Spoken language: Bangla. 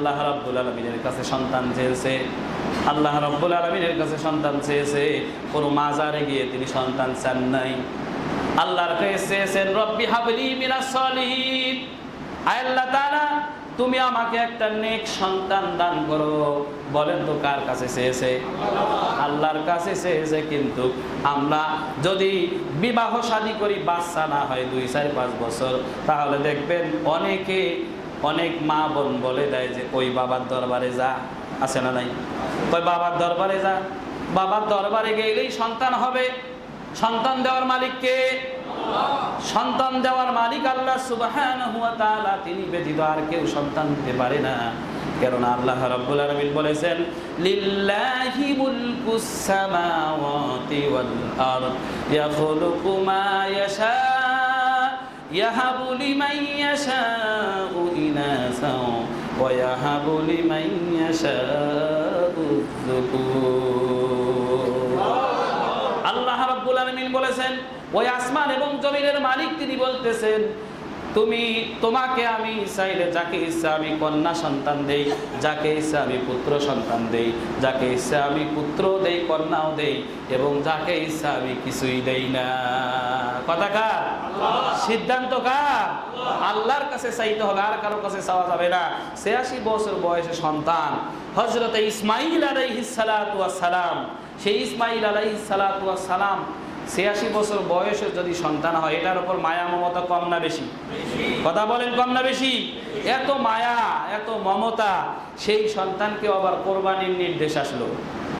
আল্লাহ রাব্বুল আলমিনের কাছে সন্তান চেয়েছে। আল্লাহ রাব্বুল আলমিনের কাছে সন্তান চেয়েছে। কোনো মাজারে গিয়ে তিনি সন্তান চান নাই। আল্লাহর কাছে চেয়েছেন, রব্বি হাবলি মিনাস সলিহিন। আল্লাহ তাআলা, তুমি আমাকে একটা নেক সন্তান দান করো। বলেন তো কার কাছে চেয়েছে? আল্লাহর কাছে চেয়েছে কিন্তু আমরা যদি বিবাহ শাদী করি, বাচ্চা না হয় দুই, চার, পাঁচ বছর, তাহলে দেখবেন অনেকে অনেক মা বোন বলে দেয় যে, ওই বাবার দরবারে যা। আছে না নাই? ওই বাবার দরবারে যা। বাবার দরবারে গেলেই সন্তান হবে। সন্তান দেওয়ার মালিককে সন্তান দেওয়ার মালিক আল্লাহ সুবহানাহু ওয়া তাআলা। তিনি ব্যতীত আর কেউ সন্তান দিতে পারে না। কারণ আল্লাহ রাব্বুল আলামিন বলেছেন, লিল্লাহি মুলকুস সামাওয়াতি ওয়াল আরদ, ইয়াখলুকু মা ইয়াশা, ইয়াহাবু লিমান ইনাসা ইয়াহাবু লিমান ইয়াশাউ যুকুর আল্লাহ রাব্বুল আলামিন বলেছেন, ওই আসমান এবং জমিনের মালিক তিনি বলতেছেন, তুমি, তোমাকে আমি চাইলে যাকে ইচ্ছা আমি কন্যা সন্তান দেই, যাকে ইচ্ছা আমি পুত্র সন্তান দেই, যাকে ইচ্ছা আমি পুত্র দেই, কন্যাও দেই, এবং যাকে ইচ্ছা আমি কিছুই দেই না। কথা কার? সিদ্ধান্ত কার? আল্লাহর কাছে চাইতে হবে, আর কারোর কাছে চাওয়া যাবে না। ছিয়াশি বছর বয়সে সন্তান। হজরত ইসমাইল সালাম, সেই ইসমাইল সালাম ছিয়াশি বছর বয়সে যদি সন্তান হয়, এটার উপর মায়া মমতা কম না বেশি? কথা বলেন কম না বেশি? এত মায়া, এত মমতা, সেই সন্তানকে আবার কোরবানির নির্দেশ আসলো।